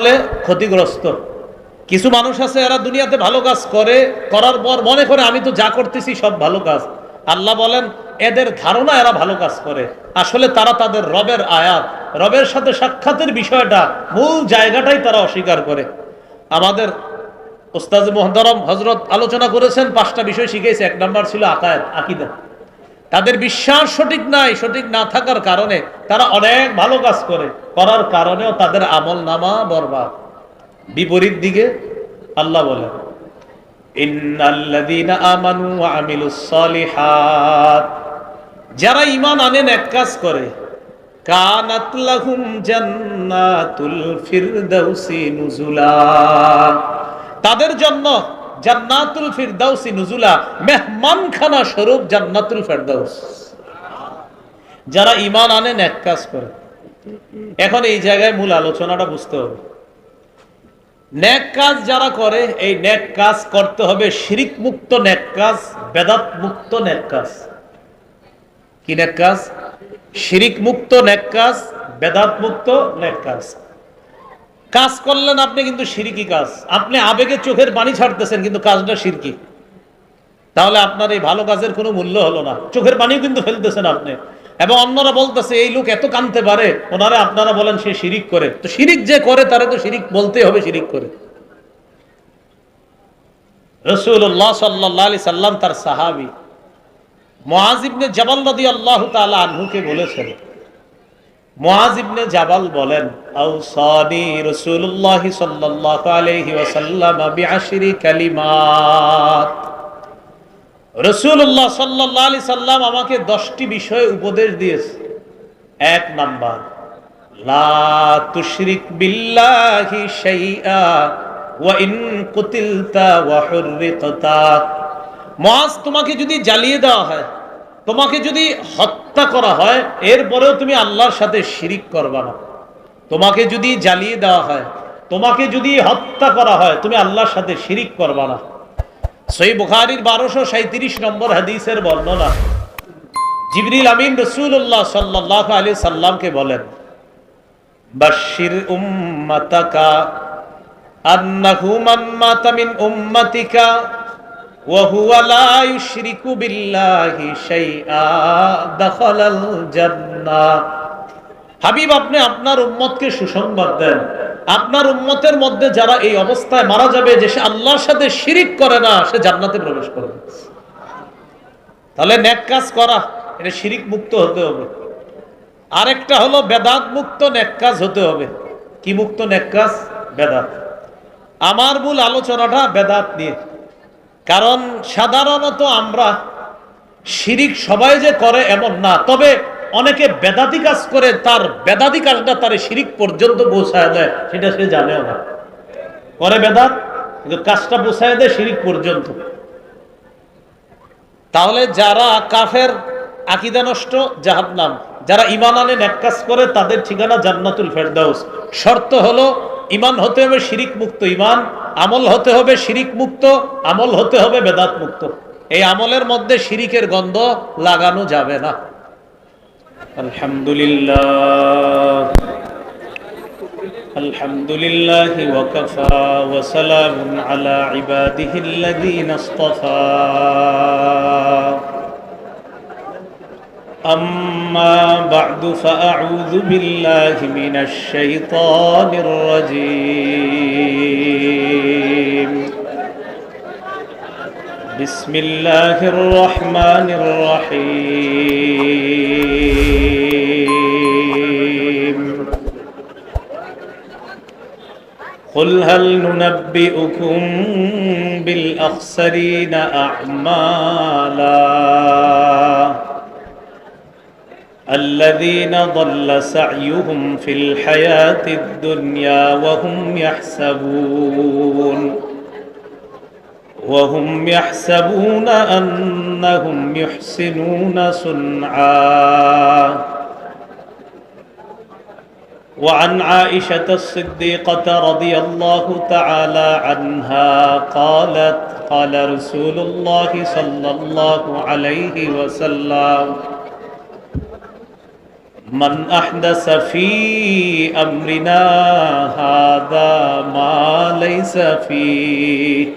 বলে ক্ষতিগ্রস্ত। কিছু মানুষ আছে, এরা দুনিয়াতে ভালো কাজ করে, করার পর মনে করে, আমি তো যা করতেছি সব ভালো কাজ। আল্লাহ বলেন, এদের ধারণা এরা ভালো কাজ করে। আসলে তারা তাদের রবের আয়াত, রবের সাথে সাক্ষাতের বিষয়টা, মূল জায়গাটাই তারা অস্বীকার করে। আমাদের ওস্তাজ মোহতরম হজরত আলোচনা করেছেন, পাঁচটা বিষয় শিখেছে। এক নম্বর ছিল আকায়ত আকিদা। তাদের বিশ্বাস সঠিক নাই, সঠিক না থাকার কারণে তারা অনেক ভালো কাজ করে। করার কারণেও তাদের আমল নামা বরবাদ। বিপরীত দিকে আল্লাহ আমিলুস যারা ইমান আনেন এক কাজ করে। তাদের জন্য জান্নাতুল ফিরদাউসি নুজুলা মেহমানখানা স্বরূপ জান্নাতুল যারা আনেন এক কাজ করে। এখন এই জায়গায় মূল আলোচনাটা বুঝতে হবে। ন্যাক কাজ যারা করে, এই ন্যাক কাজ করতে হবে শিরিক মুক্ত ন্যাক কাজ বেদাত মুক্ত ন্যাক কাজ। কি ন্যাক কাজ? শিরিক মুক্ত ন্যাক কাজ বেদাত মুক্ত ন্যাক কাজ। কাজ করলেন আপনি কিন্তু সিরিকি কাজ। আপনি আবেগে চোখের পানি ছাড়তেছেন, কিন্তু কাজটা সিরকি। তাহলে আপনার এই ভালো কাজের কোনো মূল্য হলো না। চোখের পানিও কিন্তু ফেলতেছেন আপনি। এবং অন্যরা বলতেছে, এই লোক এত কানতে পারে। ওনারা, আপনারা বলেন, সে শিরিক করে। তো শিরিক যে করে, তারে তো শিরিক বলতেই হবে, শিরিক করে। রসুল্লাহ সাল্লাহ আলি সাল্লাম তার সাহাবি মহাজিবনে জবাল নদী আল্লাহ তালা আনহুকে বলেছেন মুআজিবনে জাবাল বলেন, আউসানি রাসূলুল্লাহ আলাইহি ওয়াসাল্লাম সাল্লাম আমাকে 10টি বিষয়ে উপদেশ দিয়েছে। এক নাম্বার, লা তুশরিক বিল্লাহি ইন কুতিলতা তোমাকে যদি জ্বালিয়ে দেওয়া হয় তোমাকে যদি হত্যা করা হয়, এরপরেও তুমি আল্লাহর সাথে শিরিক করবা না। তোমাকে যদি জ্বালিয়ে দেওয়া হয়, তোমাকে যদি হত্যা করা হয়, তুমি আল্লাহর সাথে শিরিক করবা না। সই বুখারির বারোশো সাঁত্রিশ নম্বর হাদিসের বর্ণনা। জিবরিল আমিন রসুল্লাহ সাল্লাহ আলী সাল্লামকে বলেন বাশির উম্মাতাকা আন্নাহু মান মাতা মিন উম্মাতিকা। হাবিব, আপনি আপনার উম্মতকে সুসংবাদ দেন। আপনার উম্মতের মধ্যে যারা এই অবস্থায় মারা যাবে যে সে আল্লাহর সাথে শিরিক করে না, সে জান্নাতে প্রবেশ করবে। তাহলে নেক কাজ করা, এটা শিরিক মুক্ত হতে হবে। আরেকটা হলো বেদাত মুক্ত নেক কাজ হতে হবে। কি মুক্ত নেক কাজ? বেদাত। আমার মূল আলোচনাটা বেদাত নিয়ে। কারণ সাধারণত আমরা শিরিক সবাই যে করে এমন না, তবে অনেকে বেদাতি কাজ করে, তার বেদাতি কাজটা তার শিরিক পর্যন্ত পৌঁছায় দেয়, সেটা সে জানেও না। করে বেদাত কাজটা পৌঁছায় দেয় শিরিক পর্যন্ত। তাহলে যারা কাফের, আকিদা নষ্ট নাম যারা ইমান আনে ন্যাক কাজ করে, তাদের ঠিকানা জান্নাতুল ফেরদাউস। শর্ত হলো ইমান হতে হবে শিরিক মুক্ত ইমান, আমল হতে হবে শিরিক মুক্ত আমল হতে হবে বেদাত মুক্ত এই আমলের মধ্যে শিরিকের গন্ধ লাগানো যাবে না। আলহামদুলিল্লাহ। আলহামদুলিল্লাহ أما بعد فأعوذ بالله من الشيطان الرجيم بسم الله الرحمن الرحيم قل هل ننبئكم بالأخسرين أعمالا الذين ضل سعيهم في الحياة الدنيا وهم يحسبون وهم يحسبون أنهم يحسنون صنعا. وعن عائشة الصديقة رضي الله تعالى عنها قالت قال رسول الله صلى الله عليه وسلم من أحدث في أمرنا هذا ما ليس فيه.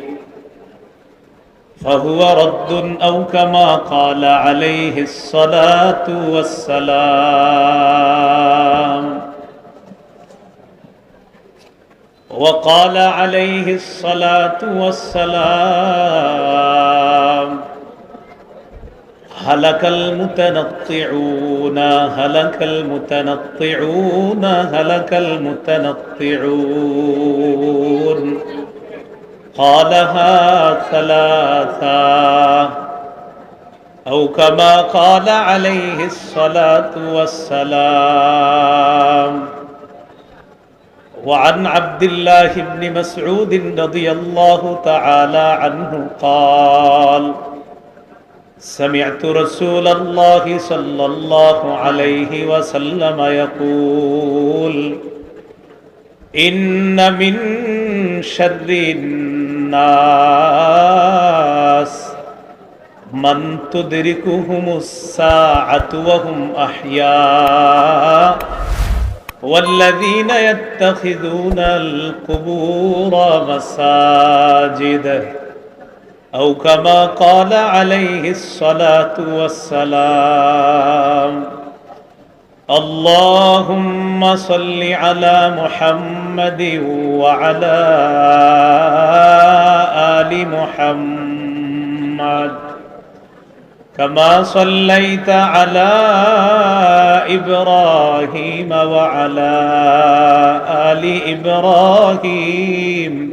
فهو رد أو كما قال عليه الصلاة والسلام. وقال عليه الصلاة والسلام هلك المتنطعون هلك المتنطعون هلك المتنطعون قالها ثلاثا أو كما قال عليه الصلاة والسلام. وعن عبد الله بن مسعود رضي الله تعالى عنه قال سمعت رسول الله صلى الله عليه وسلم يقول إن من شر الناس من تدركهم الساعة وهم أحياء والذين يتخذون القبور مساجد أو كما قال عليه الصلاة والسلام. اللهم صل على محمد وعلى آل محمد. كما صليت على إبراهيم وعلى آل إبراهيم.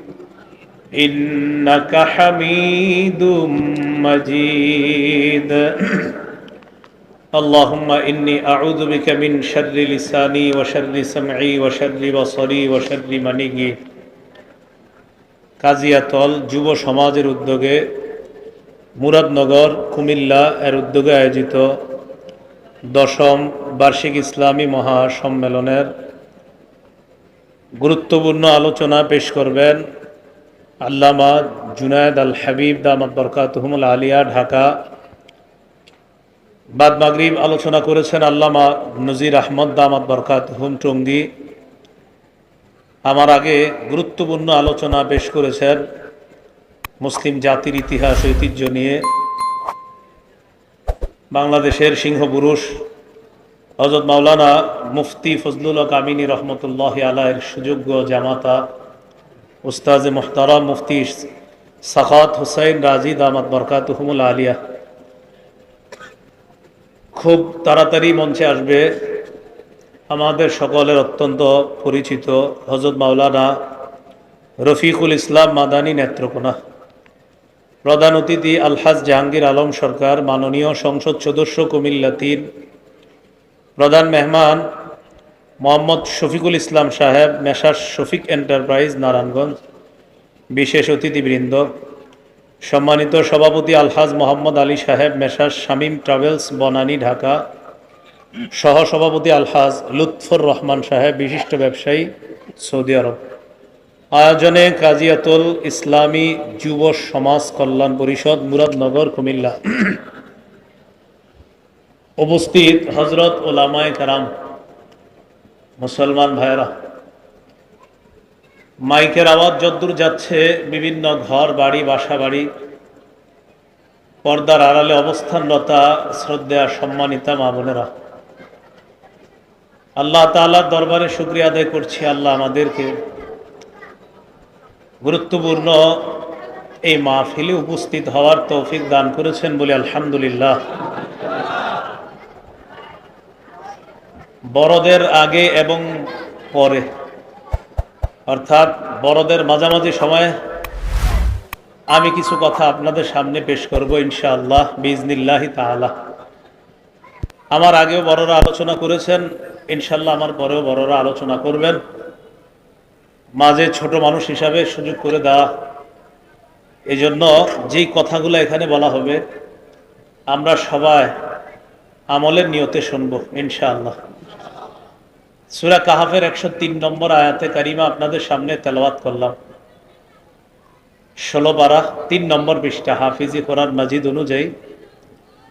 إنك حميد مجيد اللهم إني أعوذ بك من شر لساني وشر سمعي وشر بصري وشر مني কাজিয়াতল যুব সমাজের উদ্যোগে মুরাদনগর কুমিল্লা এর উদ্যোগে আয়োজিত দশম বার্ষিক ইসলামী মহাসম্মেলনের গুরুত্বপূর্ণ আলোচনা পেশ করবেন আল্লামা জুনায়দ আল হাবিব দামাদ বরকাতহমুল আলিয়া, ঢাকা। বাদ মাগরিব আলোচনা করেছেন আল্লামা নজির আহমদ দামাদ বরকাত হুম টঙ্গি। আমার আগে গুরুত্বপূর্ণ আলোচনা পেশ করেছেন মুসলিম জাতির ইতিহাস ঐতিহ্য নিয়ে। বাংলাদেশের সিংহপুরুষ হজরত মাওলানা মুফতি ফজলুল কামিনী রহমতুল্লাহ আলাহের সুযোগ্য জামাতা উস্তাজ মোহতারা মুফতি সাখাত হুসাইন রাজিদ আহমদ বরকাত হুমুল আলিয়া। খুব তাড়াতাড়ি মঞ্চে আসবে আমাদের সকলের অত্যন্ত পরিচিত হজরত মাওলানা রফিকুল ইসলাম মাদানী নেত্রকোনা। প্রধান অতিথি আলহাজ জাহাঙ্গীর আলম সরকার, মাননীয় সংসদ সদস্য কুমিল্লা তিন। প্রধান মেহমান মোহাম্মদ শফিকুল ইসলাম সাহেব মেশার শফিক এন্টারপ্রাইজ, নারায়ণগঞ্জ। বিশেষ অতিথিবৃন্দ, সম্মানিত সভাপতি আলহাজ মোহাম্মদ আলী সাহেব মেশার শামীম ট্রাভেলস, বনানী, ঢাকা। সহ সভাপতি আলহাজ লুৎফর রহমান সাহেব, বিশিষ্ট ব্যবসায়ী, সৌদি আরব। আয়োজনে কাজিয়াতুল ইসলামী যুব সমাজ কল্যাণ পরিষদ, মুরাদনগর, কুমিল্লা। উপস্থিত হজরত ওলামায় কারাম। মুসলমান ভাইরা মাইকের আওয়াজ যদ্দূর যাচ্ছে, বিভিন্ন ঘর, বাড়ি, বাসা, বাড়ি, পর্দার আড়ালে অবস্থানরতা শ্রদ্ধা সম্মানিতা মা বোনেরা। আল্লাহ তালার দরবারে শুক্রিয়া আদায় করছি, আল্লাহ আমাদেরকে গুরুত্বপূর্ণ এই মাহফিলে উপস্থিত হওয়ার তৌফিক দান করেছেন বলে আলহামদুলিল্লাহ। বড়দের আগে এবং পরে। অর্থাৎ বড়দের মাঝামাঝি সময়ে আমি কিছু কথা আপনাদের সামনে পেশ করব ইনশাআল্লাহ বিজনিল্লাহি তাআলা। আমার আগেও বড়রা আলোচনা করেছেন ইনশাল্লাহ আমার পরেও বড়রা আলোচনা করবেন। মাঝে ছোট মানুষ হিসাবে সুযোগ করে দেওয়া। এই জন্য যেই কথাগুলো এখানে বলা হবে, আমরা সবাই আমলের নিয়তে শুনব, ইনশাআল্লাহ। সুরা কাহাফের একশো তিন নম্বর আয়াতে কারিমা আপনাদের সামনে তেলাওয়াত করলাম ষোলো বারা তিন নম্বর পৃষ্ঠা হাফিজি কোরআন মাজিদ অনুযায়ী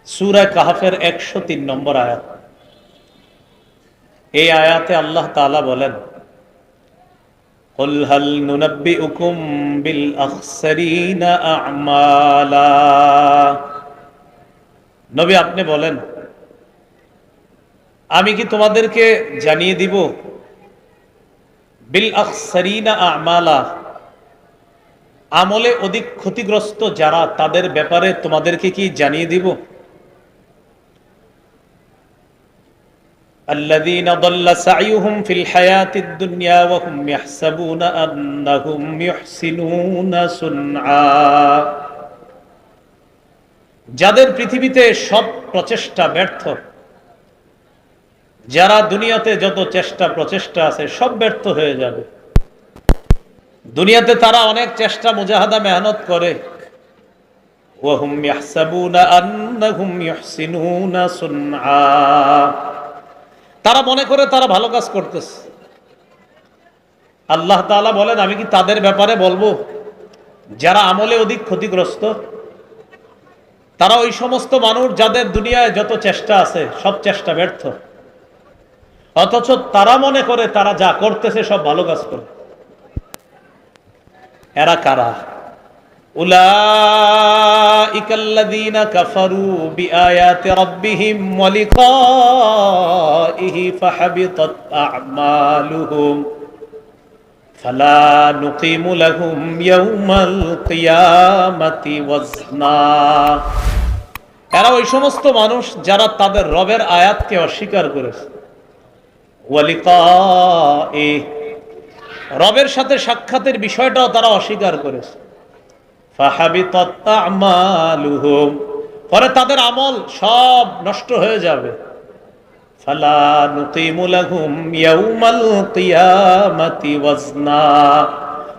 সুরা কাহাফের একশো তিন নম্বর আয়াত এই আয়াতে আল্লাহ তাআলা বলেন قل هل ننبئكم بالأخسرين أعمالا নবী আপনি বলেন আমি কি তোমাদেরকে জানিয়ে দিব? বিল আকসারিনা আমালা। আমলে অধিক ক্ষতিগ্রস্ত যারা, তাদের ব্যাপারে তোমাদেরকে কি জানিয়ে দিব? الذين ضل سعيهم في الحياة الدنيا وهم يحسبون أنهم يحسنون صنعا যাদের পৃথিবীতে সব প্রচেষ্টা ব্যর্থ যারা দুনিয়াতে যত চেষ্টা প্রচেষ্টা আছে, সব ব্যর্থ হয়ে যাবে। দুনিয়াতে তারা অনেক চেষ্টা, মুজাহাদা, মেহনত করে। তারা মনে করে তারা ভালো কাজ করতেছে। আল্লাহ তাআলা বলেন, আমি কি তাদের ব্যাপারে বলব? যারা আমলে অধিক ক্ষতিগ্রস্ত, তারা ওই সমস্ত মানুষ যাদের দুনিয়ায় যত চেষ্টা আছে, সব চেষ্টা ব্যর্থ। অথচ তারা মনে করে তারা যা করতেছে সব ভালো কাজ করে। এরা কারা? ফালা এরা ওই সমস্ত মানুষ যারা তাদের রবের আয়াতকে অস্বীকার করেছে। রবের সাথে সাক্ষাতের বিষয়টাও তারা অস্বীকার করেছে। পরে তাদের আমল সব নষ্ট হয়ে যাবে।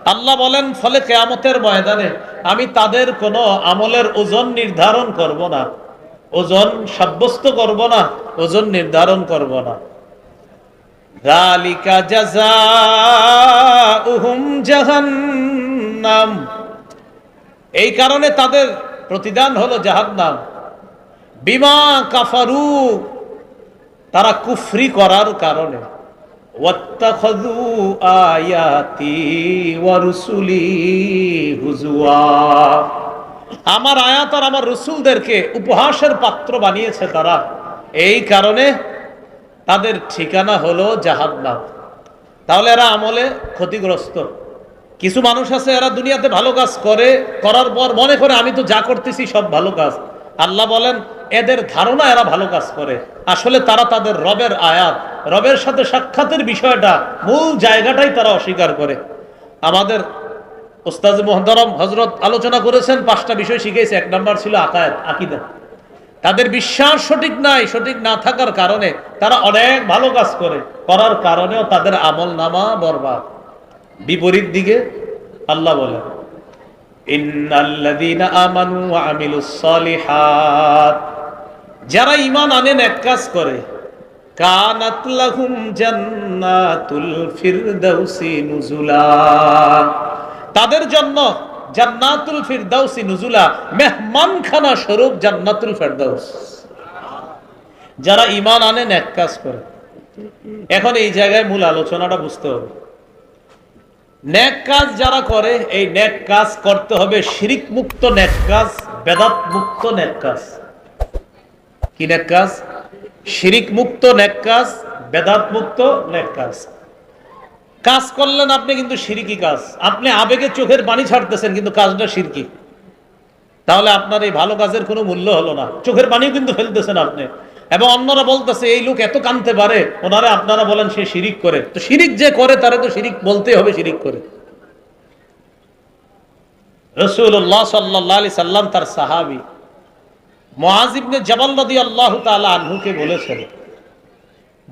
আল্লাহ বলেন, ফলে কেয়ামতের ময়দানে আমি তাদের কোনো আমলের ওজন নির্ধারণ করব না, ওজন সাব্যস্ত করব না, ওজন নির্ধারণ করব না। যালিকা জাযাউহুম জাহান্নাম এই কারণে তাদের প্রতিদান হলো জাহান্নাম। বিমা কাফারু, তারা কুফরি করার কারণে। আয়াতি ওয়া রুসুলি হুজুয়া। আমার আয়াত আর আমার রসুলদেরকে উপহাসের পাত্র বানিয়েছে তারা। এই কারণে তাদের ঠিকানা হলো জাহান্নাম। তাহলে এরা আমলে ক্ষতিগ্রস্ত। কিছু মানুষ আছে, এরা দুনিয়াতে ভালো কাজ করে, করার পর মনে করে, আমি তো যা করতেছি সব ভালো কাজ। আল্লাহ বলেন, এদের ধারণা এরা ভালো কাজ করে। আসলে তারা তাদের রবের আয়াত, রবের সাথে সাক্ষাতের বিষয়টা, মূল জায়গাটাই তারা অস্বীকার করে। আমাদের ওস্তাজ মোহতরম হজরত আলোচনা করেছেন, পাঁচটা বিষয় শিখেছে। এক নম্বর ছিল আকায়াত আকিদা। তাদের বিশ্বাস সঠিক নাই, সঠিক না থাকার কারণে তারা অনেক ভালো কাজ করে। করার কারণেও তাদের আমল নামা বরবাদ। বিপরীত দিকে আল্লাহ সালিহাত। যারা ইমান আনেন এক কাজ করে। তাদের জন্য জান্নাতুল ফিরদাউসি নুজুলা, মেহমানখানা স্বরূপ জান্নাতুল ফিরদাউস। যারা ঈমান আনেন এক কাজ করে। এখন এই জায়গায় মূল আলোচনাটা বুঝতে হবে। ন্যাক কাজ যারা করে, এই ন্যাক কাজ করতে হবে শিরিক মুক্ত ন্যাক কাজ বেদাত মুক্ত ন্যাক কাজ। কি ন্যাক কাজ? শিরিক মুক্ত ন্যাক কাজ বেদাত মুক্ত ন্যাক কাজ। কাজ করলেন আপনি কিন্তু সিরিকি কাজ। আপনি আবেগে চোখের পানি ছাড়তেছেন, কিন্তু কাজটা সিরকি। তাহলে আপনার এই ভালো কাজের কোনো মূল্য হলো না। চোখের পানিও কিন্তু ফেলতেছেন আপনি। এবং অন্যরা বলতেছে, এই লোক এত কানতে পারে। ওনারা, আপনারা বলেন, সে শিরিক করে। তো শিরিক যে করে, তারে তো শিরিক বলতেই হবে, শিরিক করে। রসুল্লাহ সাল্লাহ আলি সাল্লাম তার সাহাবি মহাজিবনে জবাল নদী আল্লাহ তালা আনহুকে বলেছেন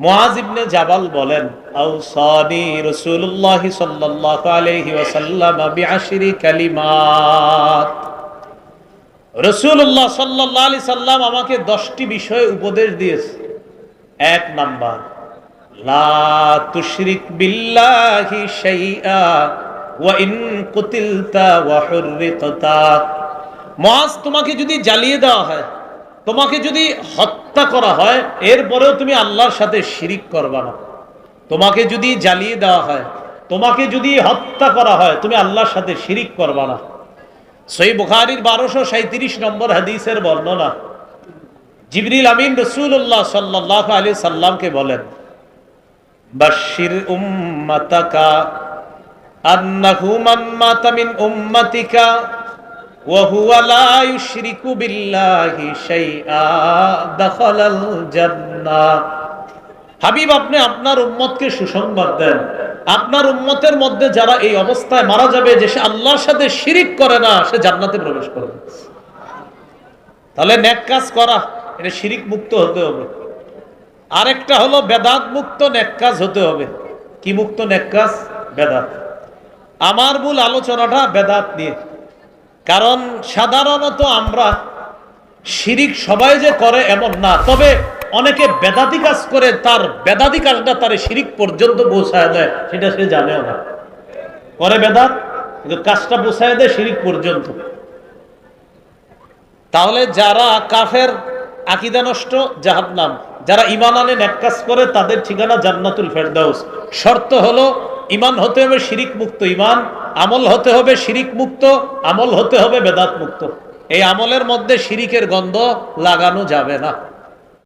মুআজ ইবনে জাবাল বলেন আলাইহি ওয়াসাল্লাম সাল্লাম আমাকে 10টি বিষয়ে উপদেশ দিয়েছে। এক নাম্বার, লা তুশরিক বিল্লাহি শাইআ ওয়া ইন কুতিলতা তোমাকে যদি জ্বালিয়ে দেওয়া হয় তোমাকে যদি হত্যা করা হয়, এরপরেও তুমি আল্লাহর সাথে শিরিক করবা না। তোমাকে যদি জ্বালিয়ে দেওয়া হয়, তোমাকে যদি হত্যা করা হয়, তুমি আল্লাহর সাথে শিরিক করবা না। সই বুখারির বারোশো সাঁত্রিশ নম্বর হাদিসের বর্ণনা। জিবরিল আমিন রসুল্লাহ সাল্লাহ আলী সাল্লামকে বলেন বাশির উম্মাতাকা আন্নাহু মান মাতা মিন উম্মাতিকা وهو لا يشرك بالله شيئا دخل الجنة হাবিব আপনি আপনার উম্মতকে সুসংবাদ দেন আপনার উম্মতের মধ্যে যারা এই অবস্থায় মারা যাবে যে সে আল্লাহর সাথে শিরিক করে না সে জান্নাতে প্রবেশ করবে তাহলে নেক কাজ করা এটা শিরিক মুক্ত হতে হবে আরেকটা হলো বেদাত মুক্ত নেক কাজ হতে হবে কি মুক্ত নেক কাজ বেদাত আমার মূল আলোচনাটা বেদাত নিয়ে কারণ সাধারণত আমরা শিরিক সবাই যে করে এমন না, তবে অনেকে বেদাতি কাজ করে, তার বেদাতি কাজটা তার শিরিক পর্যন্ত পৌঁছায় দেয়, সেটা সে জানেও না। করে বেদাত কাজটা পৌঁছায় দেয় শিরিক পর্যন্ত। তাহলে যারা কাফের, আকিদা নষ্ট, জাহান্নাম, যারা ইমান আনে ন্যাক কাজ করে, তাদের ঠিকানা জান্নাতুল ফেরদাউস। শর্ত হলো ইমান হতে হবে শিরিক মুক্ত ইমান, আমল হতে হবে শিরিক মুক্ত আমল হতে হবে বেদাত মুক্ত এই আমলের মধ্যে শিরিকের গন্ধ লাগানো যাবে না।